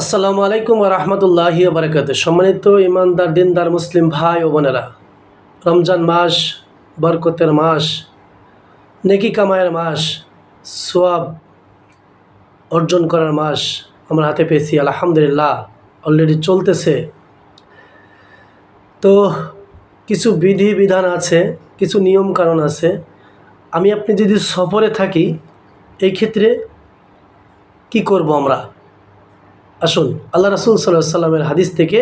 আসসালামু আলাইকুম রহমতুল্লাহি বারকাত সম্মানিত ইমানদার দিনদার মুসলিম ভাই ও বোনেরা, রমজান মাস, বরকতের মাস, নেকি কামায়ের মাস, সোয়াব অর্জন করার মাস আমরা হাতে পেয়েছি, আলহামদুলিল্লাহ অলরেডি চলতেছে। তো কিছু বিধি বিধান আছে, কিছু নিয়ম কারণ আছে। আমি আপনি যদি সফরে থাকি, এই ক্ষেত্রে কি করব আমরা? আসুন, আল্লাহ রাসুল সাল্লাহ সাল্লামের হাদিস থেকে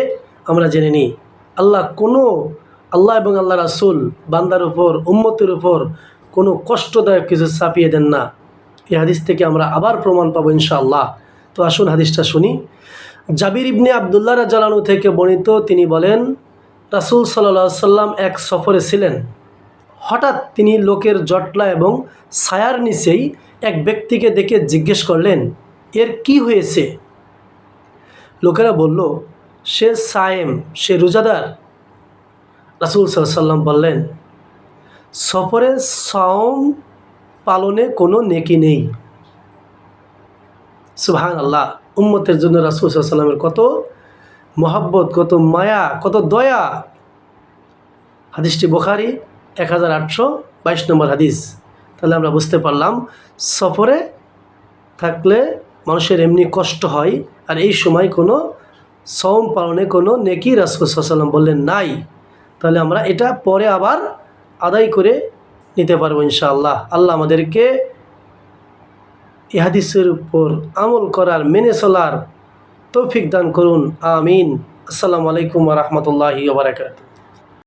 আমরা জেনে নিই। আল্লাহ কোনো, আল্লাহ এবং আল্লাহ রাসুল বান্দার উপর, উম্মতের উপর কোনো কষ্টদায়ক কিছু চাপিয়ে দেন না। এই হাদিস থেকে আমরা আবার প্রমাণ পাবো ইনশাআল্লাহ। তো আসুন হাদিসটা শুনি। জাবির ইবনে আবদুল্লাহ রাজালানু থেকে বর্ণিত তিনি বলেন, রাসুল সাল্লাহ সাল্লাম এক সফরে ছিলেন। হঠাৎ তিনি লোকের জটলা এবং ছায়ার নিচেই এক ব্যক্তিকে দেখে জিজ্ঞেস করলেন, এর কি হয়েছে? লোকেরা বলল, সে সায়েম, সে রোজাদার? রাসুল সাল্লাম বললেন, সফরে সাওম পালনে কোনো নেকি নেই। সুহান আল্লাহ উম্মতের জন্য রাসুল সাল্লামের কত মহাব্বত, কত মায়া, কত দয়া। হাদিসটি বোখারি এক হাজার আটশো বাইশ নম্বর হাদিস। তাহলে আমরা বুঝতে পারলাম, সফরে থাকলে মানুষের এমনি কষ্ট হয় আর এই সময় কোনো সম পালনে কোনো নেকি রাসুসাল্লাম বললেন নাই, তাহলে আমরা এটা পরে আবার আদায় করে নিতে পারব ইনশাআল্লাহ। আল্লাহ আমাদেরকে ইহাদিসের উপর আমল করার, মেনে চলার তৌফিক দান করুন, আমিন। আসসালামু আলাইকুম রহমতুল্লাহি বারাকাতু